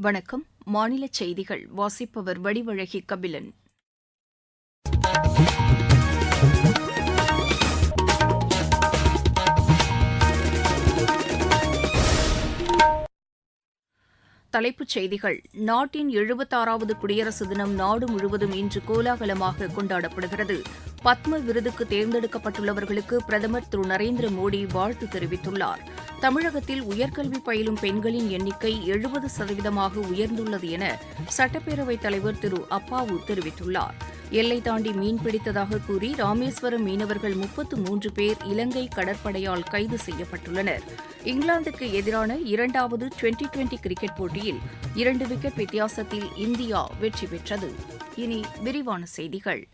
வணக்கம். மாநில செய்திகள். வாசிப்பவர் வடிவழகி கபிலன். தலைப்புச் செய்திகள். நாட்டின் எழுபத்தாறாவது குடியரசு தினம் நாடு முழுவதும் இன்று கோலாகலமாக கொண்டாடப்படுகிறது. பத்ம விருதுக்கு தேர்ந்தெடுக்கப்பட்டுள்ளவர்களுக்கு பிரதமர் திரு நரேந்திர மோடி வாழ்த்து தெரிவித்துள்ளார். தமிழகத்தில் உயர்கல்வி பயிலும் பெண்களின் எண்ணிக்கை எழுபது சதவீதமாக உயர்ந்துள்ளது என சட்டப்பேரவைத் தலைவர் திரு அப்பாவு தெரிவித்துள்ளார். எல்லை தாண்டி மீன் பிடித்ததாக கூறி ராமேஸ்வரம் மீனவர்கள் முப்பத்து மூன்று பேர் இலங்கை கடற்படையால் கைது செய்யப்பட்டுள்ளனர். இங்கிலாந்துக்கு எதிரான இரண்டாவது டுவெண்டி டுவெண்டி கிரிக்கெட் போட்டியில் இரண்டு விக்கெட் வித்தியாசத்தில் இந்தியா வெற்றி பெற்றது. இனி விரிவான செய்திகள்.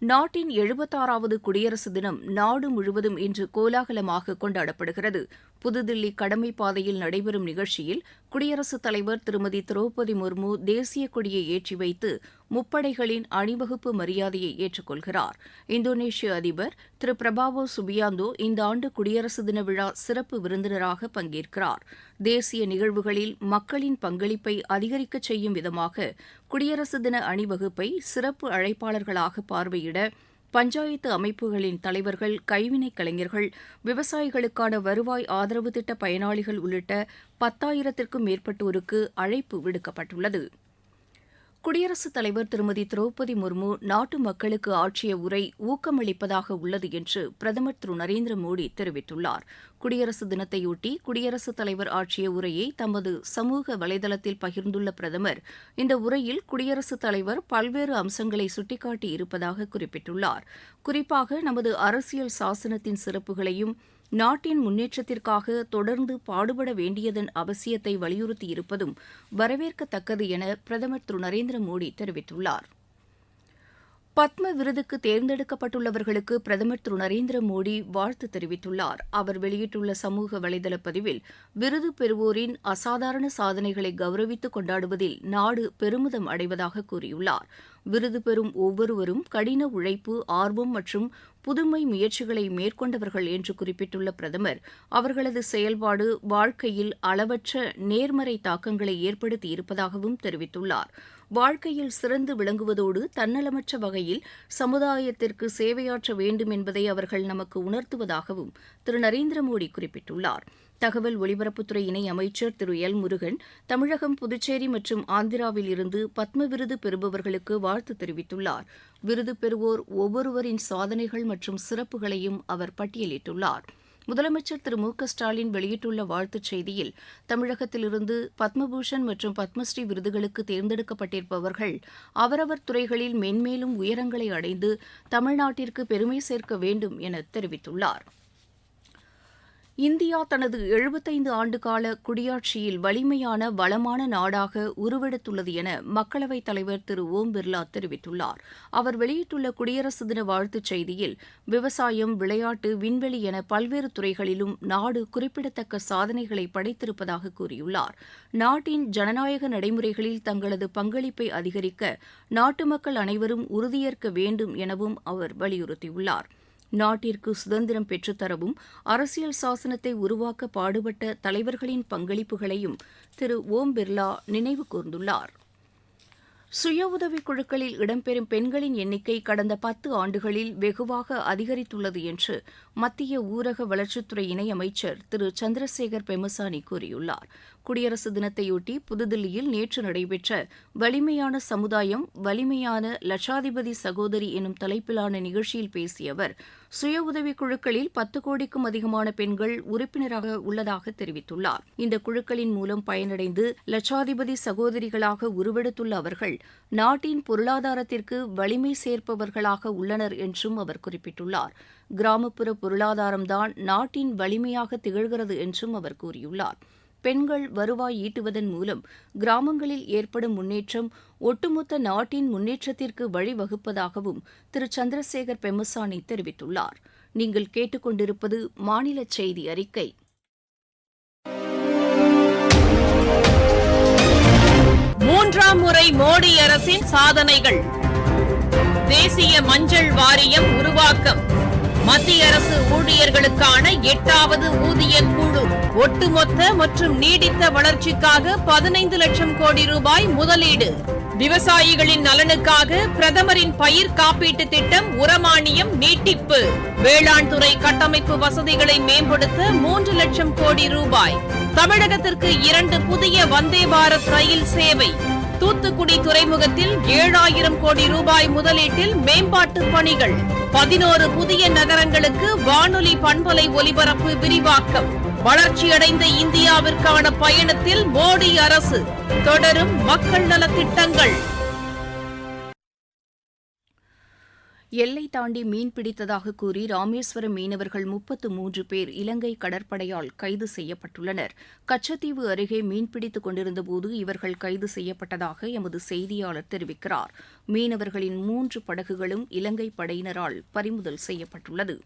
நாட்டின் எழுபத்தாறாவது குடியரசு தினம் நாடு முழுவதும் இன்று கோலாகலமாக கொண்டாடப்படுகிறது. புதுதில்லி கடமை பாதையில் நடைபெறும் நிகழ்ச்சியில் குடியரசுத் தலைவர் திருமதி திரௌபதி முர்மு தேசிய கொடியை ஏற்றி வைத்து முப்படைகளின் அணிவகுப்பு மரியாதையை ஏற்றுக்கொள்கிறார். இந்தோனேஷிய அதிபர் திரு. பிரபாவோ சுபியாந்தோ இந்த ஆண்டு குடியரசு தின விழா சிறப்பு விருந்தினராக பங்கேற்கிறார். தேசிய நிகழ்வுகளில் மக்களின் பங்களிப்பை அதிகரிக்கச் செய்யும் விதமாக குடியரசு தின அணிவகுப்பை சிறப்பு அழைப்பாளர்களாக பார்வையிட பஞ்சாயத்து அமைப்புகளின் தலைவர்கள் கைவினைக் கலைஞர்கள் விவசாயிகளுக்கான வருவாய் ஆதரவு திட்ட பயனாளிகள் உள்ளிட்ட பத்தாயிரத்திற்கும் மேற்பட்டோருக்கு அழைப்பு விடுக்கப்பட்டுள்ளது. குடியரசுத் தலைவர் திருமதி திரௌபதி முர்மு நாட்டு மக்களுக்கு ஆற்றிய உரை ஊக்கமளிப்பதாக உள்ளது என்று பிரதமர் திரு நரேந்திர மோடி தெரிவித்துள்ளார். குடியரசு தினத்தையொட்டி குடியரசுத் தலைவர் ஆற்றிய உரையை தமது சமூக வலைதளத்தில் பகிர்ந்துள்ள பிரதமர் இந்த உரையில் குடியரசுத் தலைவர் பல்வேறு அம்சங்களை சுட்டிக்காட்டி இருப்பதாக குறிப்பிட்டுள்ளார். குறிப்பாக நமது அரசியல் சாசனத்தின் சிறப்புகளையும் நாட்டின் முன்னேற்றத்திற்காக தொடர்ந்து பாடுபட வேண்டியதன் அவசியத்தை வலியுறுத்தியிருப்பதும் வரவேற்கத்தக்கது என பிரதமர் திரு. நரேந்திர மோடி தெரிவித்துள்ளார். பத்ம விருதுக்கு தேர்ந்தெடுக்கப்பட்டுள்ளவர்களுக்கு பிரதமர் திரு. நரேந்திர மோடி வாழ்த்து தெரிவித்துள்ளார். அவர் வெளியிட்டுள்ள சமூக வலைதள பதிவில் விருது பெறுவோரின் அசாதாரண சாதனைகளை கௌரவித்து கொண்டாடுவதில் நாடு பெருமிதம் அடைவதாக கூறியுள்ளார். விருது பெறும் ஒவ்வொருவரும் கடின உழைப்பு ஆர்வம் மற்றும் புதுமை முயற்சிகளை மேற்கொண்டவர்கள் என்று குறிப்பிட்டுள்ள பிரதமர் அவர்களது செயல்பாடு வாழ்க்கையில் அளவற்ற நேர்மறை தாக்கங்களை ஏற்படுத்தி இருப்பதாகவும் தெரிவித்துள்ளார். வாழ்க்கையில் சிறந்து விளங்குவதோடு தன்னலமற்ற வகையில் சமுதாயத்திற்கு சேவையாற்ற வேண்டும் என்பதை அவர்கள் நமக்கு உணர்த்துவதாகவும் திரு. நரேந்திர மோடி குறிப்பிட்டுள்ளார். தகவல் ஒலிபரப்புத்துறை இணை அமைச்சர் திரு. எல். முருகன் தமிழகம் புதுச்சேரி மற்றும் ஆந்திராவில் இருந்து பத்ம விருது பெறுபவர்களுக்கு வாழ்த்து தெரிவித்துள்ளார். விருது பெறுவோர் ஒவ்வொருவரின் சாதனைகள் மற்றும் சிறப்புகளையும் அவர் பட்டியலிட்டுள்ளார். முதலமைச்சர் திரு. மு. க. ஸ்டாலின் வெளியிட்டுள்ள வாழ்த்துச் செய்தியில் தமிழகத்திலிருந்து பத்மபூஷன் மற்றும் பத்மஸ்ரீ விருதுகளுக்கு தேர்ந்தெடுக்கப்பட்டிருப்பவர்கள் அவரவர் துறைகளில் மென்மேலும் உயரங்களை அடைந்து தமிழ்நாட்டிற்கு பெருமை சேர்க்க வேண்டும் என தெரிவித்துள்ளார். இந்தியா தனது எழுபத்தைந்து ஆண்டுகால குடியாட்சியில் வலிமையான வளமான நாடாக உருவெடுத்துள்ளது என மக்களவைத் தலைவர் திரு ஓம் பிர்லா தெரிவித்துள்ளார். அவர் வெளியிட்டுள்ள குடியரசு தின வாழ்த்துச் செய்தியில் விவசாயம் விளையாட்டு விண்வெளி என பல்வேறு துறைகளிலும் நாடு குறிப்பிடத்தக்க சாதனைகளை படைத்திருப்பதாக கூறியுள்ளார். நாட்டின் ஜனநாயக நடைமுறைகளில் தங்களது பங்களிப்பை அதிகரிக்க நாட்டு மக்கள் அனைவரும் உறுதியேற்க வேண்டும் எனவும் அவர் வலியுறுத்தியுள்ளார். நாட்டிற்கு சுதந்திரம் பெற்றுத்தரவும் அரசியல் சாசனத்தை உருவாக்க பாடுபட்ட தலைவர்களின் பங்களிப்புகளையும் திரு ஓம் பிர்லா நினைவு கூர்ந்துள்ளார். சுய உதவிக் குழுக்களில் இடம்பெறும் பெண்களின் எண்ணிக்கை கடந்த பத்து ஆண்டுகளில் வெகுவாக அதிகரித்துள்ளது என்று மத்திய ஊரக வளர்ச்சித்துறை இணையமைச்சர் திரு சந்திரசேகர் பெமசானி கூறியுள்ளார். குடியரசு தினத்தையொட்டி புதுதில்லியில் நேற்று நடைபெற்ற வலிமையான சமுதாயம் வலிமையான லட்சாதிபதி சகோதரி எனும் தலைப்பிலான நிகழ்ச்சியில் பேசிய அவர் சுய உதவிக் குழுக்களில் பத்து கோடிக்கும் அதிகமான பெண்கள் உறுப்பினராக உள்ளதாக தெரிவித்துள்ளார். இந்த குழுக்களின் மூலம் பயனடைந்து லட்சாதிபதி சகோதரிகளாக உருவெடுத்துள்ள அவர்கள் நாட்டின் பொருளாதாரத்திற்கு வலிமை சேர்ப்பவர்களாக உள்ளனர் என்றும் அவர் குறிப்பிட்டுள்ளார். கிராமப்புற பொருளாதாரம்தான் நாட்டின் வலிமையாக திகழ்கிறது என்றும் அவர் கூறியுள்ளார். பெண்கள் வருவாய் ஈட்டுவதன் மூலம் கிராமங்களில் ஏற்படும் முன்னேற்றம் ஒட்டுமொத்த நாட்டின் முன்னேற்றத்திற்கு வழிவகுப்பதாகவும் திரு. சந்திரசேகர் பெம்மசானி தெரிவித்துள்ளார். நீங்கள் கேட்டுக்கொண்டிருப்பது மாநில செய்தி அறிக்கை. மூன்றாம் முறை மோடி அரசின் சாதனைகள். தேசிய மஞ்சள் வாரியம் உருவாக்கம். மத்திய அரசு ஊழியர்களுக்கான எட்டாவது ஊதிய குழு. ஒட்டுமொத்த மற்றும் நீடித்த வளர்ச்சிக்காக பதினைந்து லட்சம் கோடி ரூபாய் முதலீடு. விவசாயிகளின் நலனுக்காக பிரதமரின் பயிர் காப்பீட்டு திட்டம் உரமானியம் நீட்டிப்பு. வேளாண் துறை கட்டமைப்பு வசதிகளை மேம்படுத்த மூன்று லட்சம் கோடி ரூபாய். தமிழகத்திற்கு இரண்டு புதிய வந்தே பாரத் ரயில் சேவை. தூத்துக்குடி துறைமுகத்தில் ஏழாயிரம் கோடி ரூபாய் முதலீட்டில் மேம்பாட்டு பணிகள். பதினோரு புதிய நகரங்களுக்கு வானொலி பண்பலை ஒலிபரப்பு விரிவாக்கம். வளர்ச்சியடைந்த இந்தியாவிற்கான பயணத்தில் மோடி அரசு. தொடரும் மக்கள் நலத் எல்லை தாண்டி மீன் பிடித்ததாக கூறி ராமேஸ்வரம் மீனவர்கள் முப்பத்து மூன்று பேர் இலங்கை கடற்படையால் கைது செய்யப்பட்டுள்ளனர். கச்சத்தீவு அருகே மீன்பிடித்துக் கொண்டிருந்தபோது இவர்கள் கைது செய்யப்பட்டதாக எமது செய்தியாளர் தெரிவிக்கிறார். மீனவர்களின் மூன்று படகுகளும் இலங்கை படையினரால் பறிமுதல் செய்யப்பட்டுள்ளது.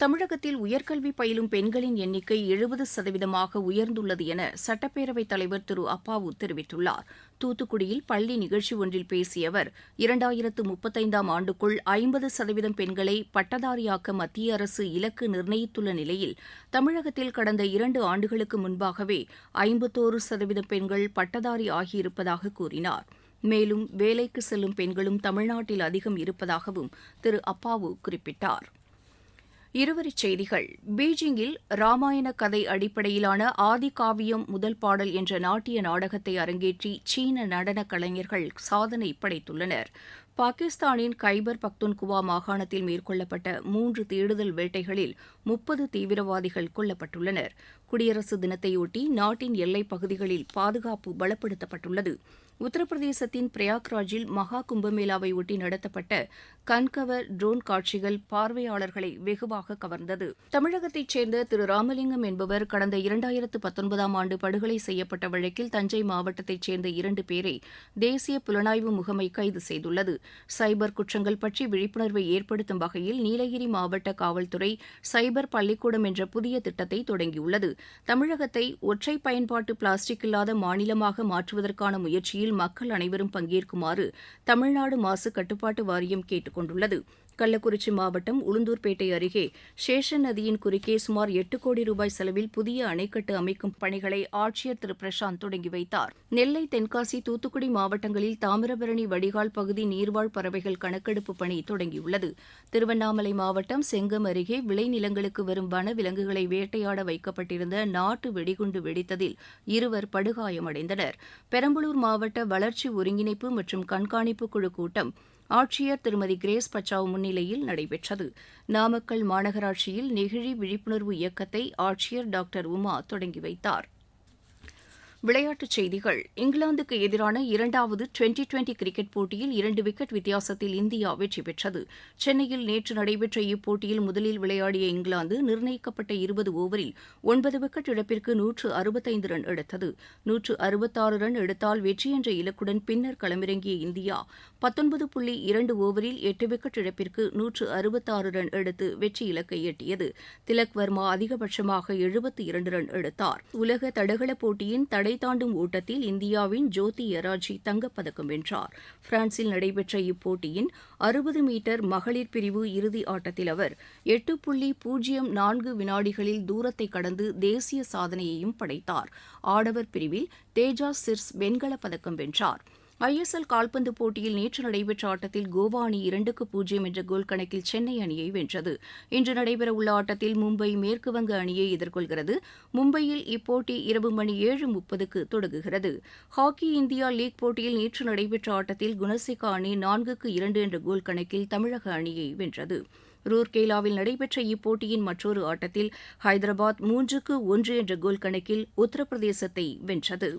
தமிழகத்தில் உயர்கல்வி பயிலும் பெண்களின் எண்ணிக்கை எழுபது சதவீதமாக உயர்ந்துள்ளது என சட்டப்பேரவைத் தலைவர் திரு அப்பாவு தெரிவித்துள்ளார். தூத்துக்குடியில் பள்ளி நிகழ்ச்சி ஒன்றில் பேசிய அவர் இரண்டாயிரத்து முப்பத்தைந்தாம் ஆண்டுக்குள் ஐம்பது சதவீதம் பெண்களை பட்டதாரியாக்க மத்திய அரசு இலக்கு நிர்ணயித்துள்ள நிலையில் தமிழகத்தில் கடந்த இரண்டு ஆண்டுகளுக்கு முன்பாகவே ஐம்பத்தோரு சதவீதம் பெண்கள் பட்டதாரி ஆகியிருப்பதாக கூறினார். மேலும் வேலைக்கு செல்லும் பெண்களும் தமிழ்நாட்டில் அதிகம் இருப்பதாகவும் திரு அப்பாவு குறிப்பிட்டார். இருவரிச் செய்திகள். பீஜிங்கில் ராமாயண கதை அடிப்படையிலான ஆதி காவியம் முதல் பாடல் என்ற நாட்டிய நாடகத்தை அரங்கேற்றி சீன நடனக் கலைஞர்கள் சாதனை படைத்துள்ளனர். பாகிஸ்தானின் கைபர் பக்துன்குவா மாகாணத்தில் மேற்கொள்ளப்பட்ட மூன்று தேடுதல் வேட்டைகளில் முப்பது தீவிரவாதிகள் கொல்லப்பட்டுள்ளனர். குடியரசு தினத்தையொட்டி நாட்டின் எல்லைப் பகுதிகளில் பாதுகாப்பு பலப்படுத்தப்பட்டுள்ளது. உத்தரப்பிரதேசத்தின் பிரயாக்ராஜில் மகா கும்பமேளாவை ஒட்டி நடத்தப்பட்ட கண்கவர் ட்ரோன் காட்சிகள் பார்வையாளர்களை வெகுவாக கவர்ந்தது. தமிழகத்தைச் சேர்ந்த திரு ராமலிங்கம் என்பவர் கடந்த இரண்டாயிரத்து பத்தொன்பதாம் ஆண்டு படுகொலை செய்யப்பட்ட வழக்கில் தஞ்சை மாவட்டத்தைச் சேர்ந்த இரண்டு பேரை தேசிய புலனாய்வு முகமை கைது செய்துள்ளது. சைபர் குற்றங்கள் பற்றி விழிப்புணர்வை ஏற்படுத்தும் வகையில் நீலகிரி மாவட்ட காவல்துறை சைபர் பள்ளிக்கூடம் என்ற புதிய திட்டத்தை தொடங்கியுள்ளது. தமிழகத்தை ஒற்றை பயன்பாட்டு பிளாஸ்டிக் இல்லாத மாநிலமாக மாற்றுவதற்கான முயற்சியில் மக்கள் அனைவரும் பங்கேற்குமாறு தமிழ்நாடு மாசு கட்டுப்பாட்டு வாரியம் கேட்டுக் கொண்டுள்ளது. கள்ளக்குறிச்சி மாவட்டம் உளுந்தூர்பேட்டை அருகே சேஷன் நதியின் குறுக்கே சுமார் எட்டு கோடி ரூபாய் செலவில் புதிய அணைக்கட்டு அமைக்கும் பணிகளை ஆட்சியர் திரு. பிரசாந்த் தொடங்கி வைத்தார். நெல்லை தென்காசி தூத்துக்குடி மாவட்டங்களில் தாமிரபரணி வடிகால் பகுதி நீர்வாழ் பறவைகள் கணக்கெடுப்பு பணி தொடங்கியுள்ளது. திருவண்ணாமலை மாவட்டம் செங்கம் அருகே விளைநிலங்களுக்கு வரும் வன விலங்குகளை வேட்டையாட வைக்கப்பட்டிருந்த நாட்டு வெடிகுண்டு வெடித்ததில் இருவர் படுகாயமடைந்தனர். பெரம்பலூர் மாவட்ட வளர்ச்சி ஒருங்கிணைப்பு மற்றும் கண்காணிப்பு குழு கூட்டம் ஆட்சியர் திருமதி கிரேஸ் பச்சாவ் முன்னிலையில் நடைபெற்றது. நாமக்கல் மாநகராட்சியில் நெகிழி விழிப்புணர்வு இயக்கத்தை ஆட்சியர் டாக்டர் உமா தொடங்கி வைத்தார். விளையாட்டுச் செய்திகள். இங்கிலாந்துக்கு எதிரான இரண்டாவது டுவெண்டி டுவெண்டி கிரிக்கெட் போட்டியில் இரண்டு விக்கெட் வித்தியாசத்தில் இந்தியா வெற்றி பெற்றது. சென்னையில் நேற்று நடைபெற்ற இப்போட்டியில் முதலில் விளையாடிய இங்கிலாந்து நிர்ணயிக்கப்பட்ட இருபது ஓவரில் ஒன்பது விக்கெட் இழப்பிற்கு நூற்று அறுபத்தைந்து ரன் எடுத்தது. நூற்று அறுபத்தாறு ரன் எடுத்தால் வெற்றி என்ற இலக்குடன் பின்னர் களமிறங்கிய இந்தியா பத்தொன்பது புள்ளி இரண்டு ஓவரில் எட்டு விக்கெட் இழப்பிற்கு நூற்று அறுபத்தாறு ரன் எடுத்து வெற்றி இலக்கை எட்டியது. திலக் வர்மா அதிகபட்சமாக எழுபத்தி இரண்டு ரன் எடுத்தார். உலக தடகள போட்டியின் தடை தாண்டும் ஓட்டத்தில் இந்தியாவின் ஜோதி எராஜி தங்கப்பதக்கம் வென்றார். பிரான்சில் நடைபெற்ற இப்போட்டியின் அறுபது மீட்டர் மகளிர் பிரிவு இறுதி ஆட்டத்தில் அவர் எட்டு புள்ளி பூஜ்ஜியம் நான்கு வினாடிகளில் தூரத்தை கடந்து தேசிய சாதனையையும் படைத்தார். ஆடவர் பிரிவில் தேஜா சிர்ஸ் வெண்கலப் பதக்கம் வென்றார் ஐஎஸ்எல் கால்பந்து போட்டியில் நேற்று நடைபெற்ற ஆட்டத்தில் கோவா அணி இரண்டுக்கு பூஜ்ஜியம் என்ற கோல் கணக்கில் சென்னை அணியை வென்றது. இன்று நடைபெறவுள்ள ஆட்டத்தில் மும்பை மேற்குவங்க அணியை எதிர்கொள்கிறது. மும்பையில் இப்போட்டி இரவு மணி ஏழு முப்பதுக்கு தொடங்குகிறது. ஹாக்கி இந்தியா லீக் போட்டியில் நேற்று நடைபெற்ற ஆட்டத்தில் குணசிகா அணி நான்குக்கு இரண்டு என்ற கோல் கணக்கில் தமிழக அணியை வென்றது. ரூர்கேலாவில் நடைபெற்ற இப்போட்டியின் மற்றொரு ஆட்டத்தில் ஹைதராபாத் மூன்றுக்கு ஒன்று என்ற கோல் கணக்கில் உத்தரப்பிரதேசத்தை வென்றது.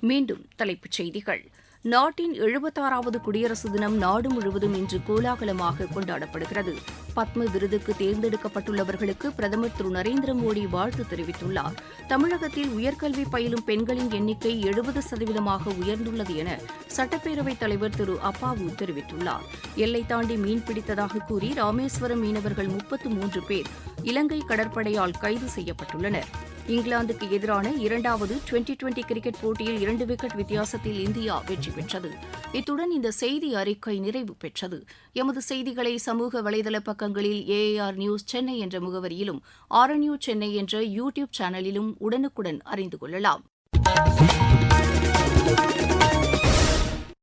மீண்டும் தலைப்புச் செய்திகள். நாட்டின் எழுபத்தாறாவது குடியரசு தினம் நாடு முழுவதும் இன்று கோலாகலமாக கொண்டாடப்படுகிறது. பத்ம விருதுக்கு தேர்ந்தெடுக்கப்பட்டுள்ளவர்களுக்கு பிரதமர் திரு நரேந்திர மோடி வாழ்த்து தெரிவித்துள்ளார். தமிழகத்தில் உயர்கல்வி பயிலும் பெண்களின் எண்ணிக்கை எழுபது சதவீதமாக உயர்ந்துள்ளது என சட்டப்பேரவைத் தலைவர் திரு அப்பாவு தெரிவித்துள்ளார். எல்லை தாண்டி மீன் பிடித்ததாக கூறி ராமேஸ்வரம் மீனவர்கள் முப்பத்து மூன்று பேர் இலங்கை கடற்படையால் கைது செய்யப்பட்டுள்ளனர். இங்கிலாந்துக்கு எதிரான இரண்டாவது டுவெண்டி டுவெண்டி கிரிக்கெட் போட்டியில் இரண்டு விக்கெட் வித்தியாசத்தில் இந்தியா வெற்றி பெற்றது. இத்துடன் இந்த செய்தி அறிக்கை நிறைவு பெற்றது. எமது செய்திகளை சமூக வலைதள பக்கத்தில் பக்கங்களில் ஏஏஆர் நியூஸ் சென்னை என்ற முகவரியிலும் ஆர்என்யூ சென்னை என்ற யூ டியூப் சேனலிலும் உடனுக்குடன் அறிந்து கொள்ளலாம்.